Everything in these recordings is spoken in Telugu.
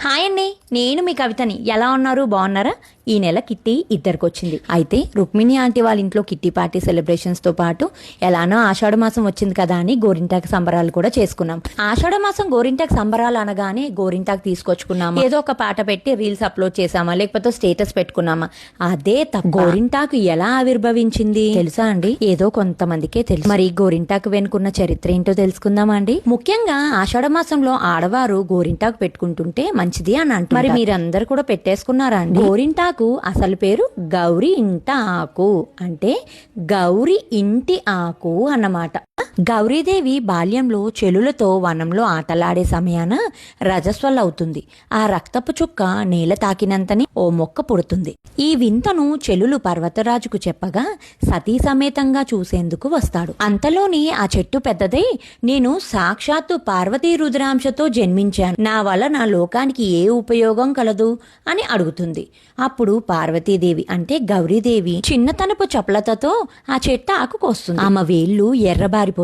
హాయ్ అండి నేను మీ కవితని. ఎలా ఉన్నారు? బాగున్నారా? ఈ నెల కిట్టి ఇద్దరికి వచ్చింది అయితే రుక్మిణి ఆంటీ వాళ్ళ ఇంట్లో కిట్టి పార్టీ సెలబ్రేషన్స్తో పాటు ఎలానో ఆషాఢ మాసం వచ్చింది కదా అని గోరింటాకు సంబరాలు కూడా చేసుకున్నాం. ఆషాఢ మాసం గోరింటాకు సంబరాలు అనగానే గోరింటాకు తీసుకొచ్చుకున్నాము? ఏదో ఒక పాట పెట్టి రీల్స్ అప్లోడ్ చేసామా లేకపోతే స్టేటస్ పెట్టుకున్నామా? అదే తప్ప గోరింటాకు ఎలా ఆవిర్భవించింది? తెలుసా అండి? ఏదో కొంతమందికే తెలుసు. మరి గోరింటాకు వెనుకున్న చరిత్ర ఏంటో తెలుసుకుందామా అండి? ముఖ్యంగా ఆషాఢ మాసంలో ఆడవారు గోరింటాకు పెట్టుకుంటుంటే మంచిది అని అంటారు మరి మీరందరూ కూడా పెట్టేసుకున్నారా అండి? గోరింటాకు అసలు పేరు గౌరి ఇంట ఆకు. అంటే గౌరి ఇంటి ఆకు అన్నమాట. గౌరీదేవి బాల్యంలో చెలులతో వనంలో ఆటలాడే సమయాన రజస్వల్లవుతుంది ఆ రక్తపు చుక్క నేల తాకినంతని ఓ మొక్క పుడుతుంది. ఈ వింతను చెలులు పర్వతరాజుకు చెప్పగా సతీ సమేతంగా చూసేందుకు వస్తాడు. అంతలోని ఆ చెట్టు పెద్దదై నేను సాక్షాత్తు పార్వతీ రుద్రాంశతో జన్మించాను. నా వలన లోకానికి ఏ ఉపయోగం కలదు అని అడుగుతుంది. అప్పుడు పార్వతీదేవి అంటే గౌరీదేవి చిన్నతనపు చపలతతో ఆ చెట్టు ఆకుకొస్తుంది. ఆమె వేళ్ళు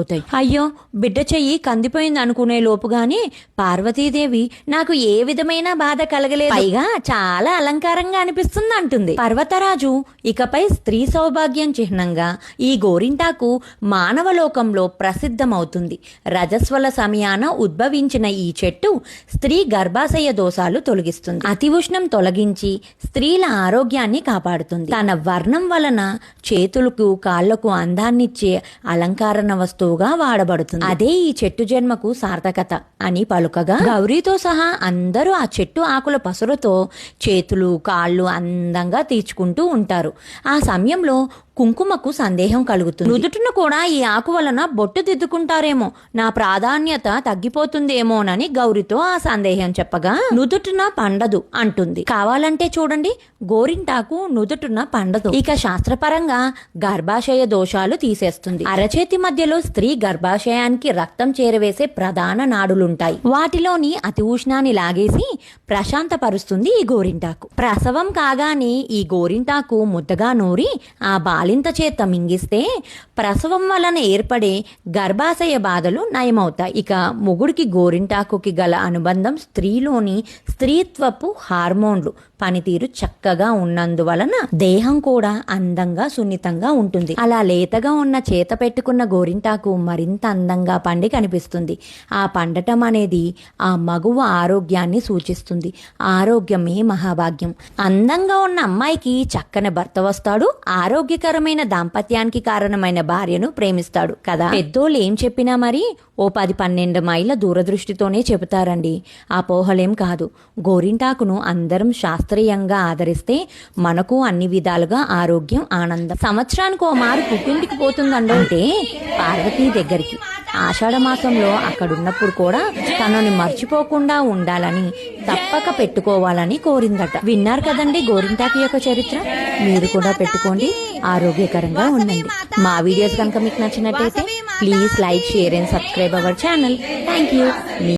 పడిపోతాయి అయ్యో బిడ్డ చెయ్యి కందిపోయింది అనుకునే లోపుగానే పార్వతీదేవి నాకు ఏ విధమైన బాధ కలగలేదు. పైగా చాలా అలంకారంగా అనిపిస్తుంది అంటుంది. పర్వతరాజు ఇకపై స్త్రీ సౌభాగ్యం చిహ్నంగా ఈ గోరింటాకు మానవ లోకంలో ప్రసిద్ధమవుతుంది. రజస్వల సమయాన ఉద్భవించిన ఈ చెట్టు స్త్రీ గర్భాశయ దోషాలు తొలగిస్తుంది. అతి ఉష్ణం తొలగించి స్త్రీల ఆరోగ్యాన్ని కాపాడుతుంది. తన వర్ణం వలన చేతులకు కాళ్ళకు అందాన్నిచ్చే అలంకరణ వస్తువుగా వాడబడుతుంది. అదే ఈ చెట్టు జన్మకు సార్థకత అని పలుకగా గౌరీతో సహా అందరూ ఆ చెట్టు ఆకుల పసురుతో చేతులు కాళ్ళు అందంగా తీర్చుకుంటూ ఉంటారు. ఆ సమయంలో కుంకుమకు సందేహం కలుగుతుంది. నుదుటిన కూడా ఈ ఆకు వలన బొట్టు దిద్దుకుంటారేమో. నా ప్రాధాన్యత తగ్గిపోతుందేమోనని గౌరితో ఆ సందేహం చెప్పగా నుదుటిన పండదు అంటుంది. కావాలంటే చూడండి గోరింటాకు నుదుటిన పండదు. ఇక శాస్త్రపరంగా గర్భాశయ దోషాలు తీసేస్తుంది. అరచేతి మధ్యలో స్త్రీ గర్భాశయానికి రక్తం చేరవేసే ప్రధాన నాడులుంటాయి. వాటిలోని అతి ఉష్ణాన్ని లాగేసి ప్రశాంతపరుస్తుంది ఈ గోరింటాకు. ప్రసవం కాగానే ఈ గోరింటాకు ముద్దగా నూరి ఆ బా బాలింత చేత మింగిస్తే ప్రసవం వలన ఏర్పడే గర్భాశయ బాధలు నయమవుతాయి. ఇక మొగుడికి గోరింటాకుకి గల అనుబంధం స్త్రీలోని స్త్రీత్వపు హార్మోన్లు పనితీరు చక్కగా ఉన్నందువలన దేహం కూడా అందంగా సున్నితంగా ఉంటుంది. అలా లేతగా ఉన్న చేత పెట్టుకున్న గోరింటాకు మరింత అందంగా పండి కనిపిస్తుంది. ఆ పండటం అనేది ఆ మగువ ఆరోగ్యాన్ని సూచిస్తుంది. ఆరోగ్యమే మహాభాగ్యం. అందంగా ఉన్న అమ్మాయికి చక్కని భర్త వస్తాడు. ఆరోగ్యకరమైన దాంపత్యానికి కారణమైన భార్యను ప్రేమిస్తాడు కదా. పెద్దోళ్ళు ఏం చెప్పినా మరి? ఓ పది పన్నెండు మైళ్ళ దూరదృష్టితోనే చెబుతారండి. ఆ పోహలేం కాదు. గోరింటాకును అందరం శాస్త్రీయంగా ఆదరిస్తే మనకు అన్ని విధాలుగా ఆరోగ్యం ఆనందం. సంవత్సరానికి ఓ మారు పుట్టింటికి పోతుందండి అంటే పార్వతీ దగ్గరికి. ఆషాఢ మాసంలో అక్కడున్నప్పుడు కూడా తనని మర్చిపోకుండా ఉండాలని తప్పక పెట్టుకోవాలని కోరిందట. విన్నారు కదండి గోరింటాకు యొక్క చరిత్ర? మీరు కూడా పెట్టుకోండి. ఆరోగ్యకరంగా ఉండండి. మా వీడియోస్ కనుక మీకు నచ్చినట్టయితే please like share and subscribe our channel. Thank you.